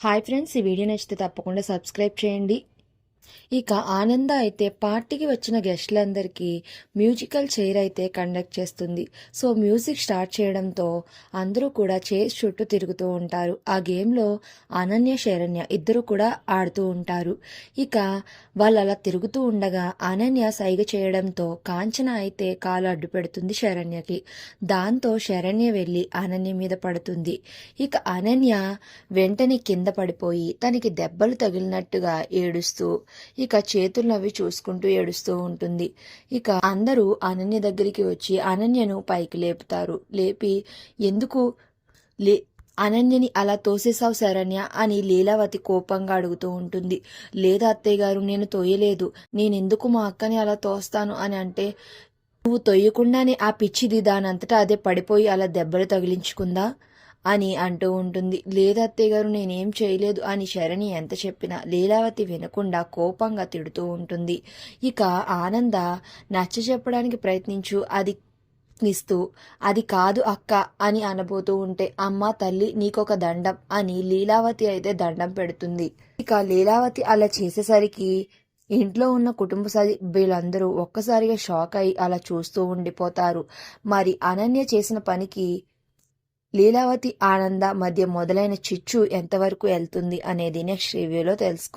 Hi friends ఈ video నచ్చితే తప్పకుండా సబ్స్క్రైబ్ చేయండి. ఇక ఆనంద అయితే పార్టీకి వచ్చిన గెస్టులందరికీ మ్యూజికల్ చైర్ అయితే కండక్ట్ చేస్తుంది. సో మ్యూజిక్ స్టార్ట్ చేయడంతో అందరూ కూడా చైర్స్ చుట్టూ తిరుగుతూ ఉంటారు. ఆ గేమ్లో అనన్య శరణ్య ఇద్దరు కూడా ఆడుతూ ఉంటారు. ఇక వాళ్ళు అలా తిరుగుతూ ఉండగా అనన్య సైగ చేయడంతో కాంచన అయితే కాలు అడ్డు పెడుతుంది శరణ్యకి. దాంతో శరణ్య వెళ్ళి అనన్య మీద పడుతుంది. ఇక అనన్య వెంటనే కింద పడిపోయి తనకి దెబ్బలు తగిలినట్టుగా ఏడుస్తూ ఇక చేతులు అవి చూసుకుంటూ ఏడుస్తూ ఉంటుంది. ఇక అందరూ అనన్య దగ్గరికి వచ్చి అనన్యను పైకి లేపుతారు. లేపి ఎందుకు లే అనన్యని అలా తోసేసావు శరణ్య? అని లీలావతి కోపంగా అడుగుతూ ఉంటుంది. లేదా అత్తయ్య గారు నేను తోయలేదు. నేనెందుకు మా అక్కని అలా తోస్తాను? అని అంటే నువ్వు తొయ్యకుండానే ఆ పిచ్చిది దానంతటా అదే పడిపోయి అలా దెబ్బలు తగిలించుకుందా? అని అంటూ ఉంటుంది. లేదా అత్తయ్య గారు నేనేం చేయలేదు అని శరణి ఎంత చెప్పినా లీలావతి వినకుండా కోపంగా తిడుతూ ఉంటుంది. ఇక ఆనంద నచ్చ చెప్పడానికి ప్రయత్నించు అది నిస్తూ అది కాదు అక్క అని అనబోతూ ఉంటే అమ్మ తల్లి నీకొక దండం అని లీలావతి అయితే దండం పెడుతుంది. ఇక లీలావతి అలా చేసేసరికి ఇంట్లో ఉన్న కుటుంబ సభ్యులందరూ ఒక్కసారిగా షాక్ అయి అలా చూస్తూ ఉండిపోతారు. మరి అనన్య చేసిన పనికి లీలావతి ఆనంద మధ్య మొదలైన చిచ్చు ఎంతవరకు వెళ్తుంది అనేది నెక్స్ట్ రివ్యూలో తెలుసుకుందాం.